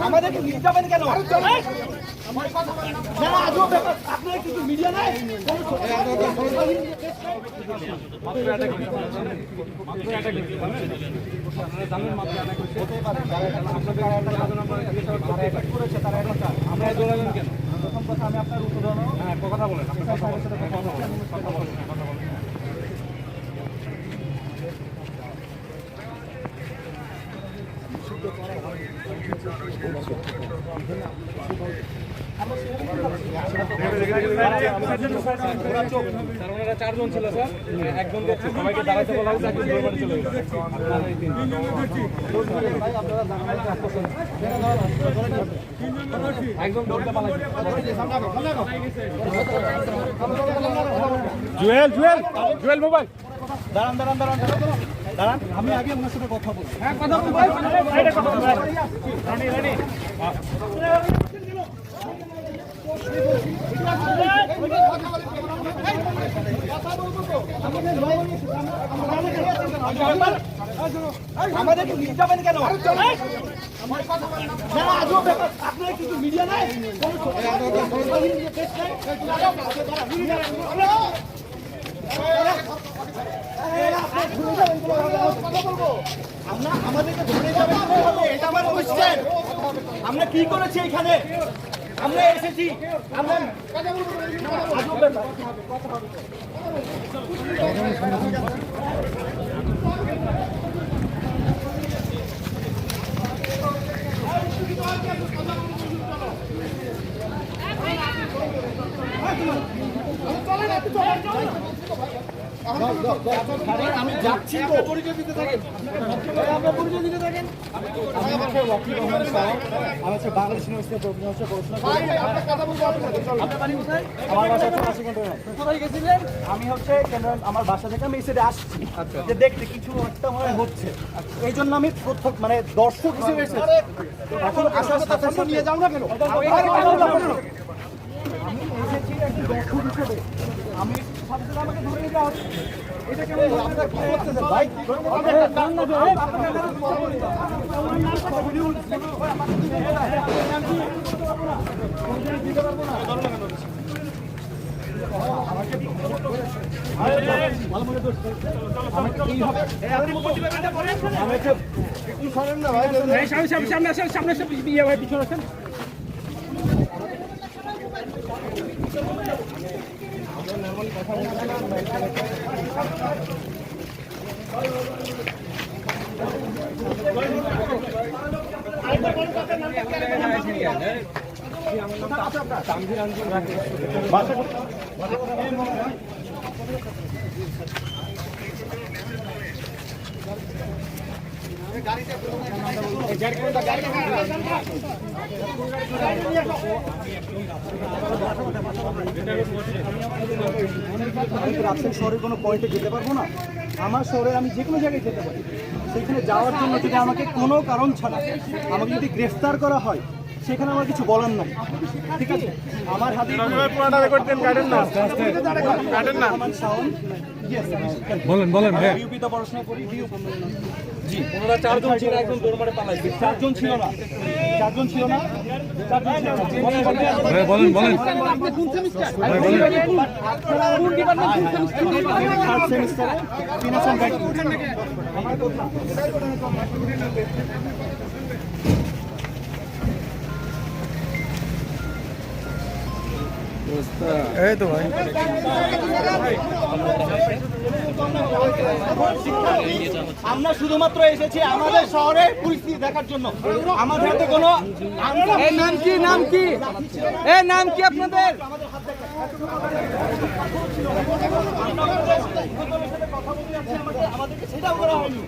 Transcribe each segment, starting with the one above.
আমাদেরকে নিয়ে কেন? না আজও ব্যাপার আপনার কিছু মিডিয়া নাই? আমরা দৌড়ালেন কেন প্রথম কথা আমি আপনার হ্যাঁ কথা বলেন কথা বলেন কথা বলেন হ্যাঁ, কথা বলেন স্যার ওনারা চারজন ছিল স্যার। একজন সবাইকে দাঁড়াতে বলা হয়েছে একজন চলে গেছে। একজন দৌড়তে জুয়েল জুয়েল জুয়েল মোবাইল। দাঁড়ান দাঁড়ান দাঁড়ান দাঁড়ান। আমি আগে আপনার সাথে কথা বলব হ্যাঁ কথা বলব কেন? আপনার কিছু মিডিয়া নাই? আমরা এটা আমার কি করেছি এখানে আমরা এসেছি আমরা ব্যাপার। আমি যাচ্ছি তো পরিচয় দিতে থাকেন আপনার পরিচয় দিতে থাকেন আমি হচ্ছে ওয়াকিল রহমান শাহ আমি হচ্ছে বাংলাদেশ ইউনিভার্সিটি প্রফেসর হচ্ছে পড়াশোনা করি আপনার বাড়ি কোথায় আমার বাসা হচ্ছে কাশী কোথায় গেছিলেন আমি হচ্ছে আমার বাসা থেকে আমি এসে আসছি যে দেখতে কিছু একটা মনে হচ্ছে। এই জন্য আমি প্রথম মানে দর্শক হিসেবে এসেছি। এখন আসার সাথে নিয়ে যাও না কেন? আমি এসেছি একজন দর্শক হিসেবে। আমি সাথে সাথে আমাকে ধরে নিতে হচ্ছে এটা কেমন আপনারা কি করতেছেন ভাই আমি তো রাজশাহী শহরের কোনো পয়েন্টে যেতে পারব না আমার শহরে আমি যে কোনো জায়গায় যেতে পারি সেখানে যাওয়ার জন্য যদি আমাকে কোনো কারণ ছাড়া আমাকে যদি গ্রেফতার করা হয় সেখানে আমার কিছু বলার নাই ঠিক আছে আমার হাতে yes, বলেন বলেন হ্যাঁ ইউপিতে পড়াশোনা করি জি ওনারা চারজন ছিল একজন দৌড় পালাইছে চারজন ছিল না। চারজন ছিল না? চারজন ছিল না। হ্যাঁ বলেন বলেন। এই তো ভাই আমরা শুধুমাত্র এসেছি আমাদের শহরে পরিস্থিতি দেখার জন্য। আমাদের হাতে কোনো নাম কি নাম কি? এ নাম কি আপনাদের? আমাদেরকে সেটাও করা হয়নি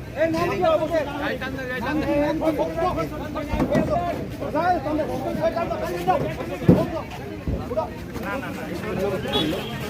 না না না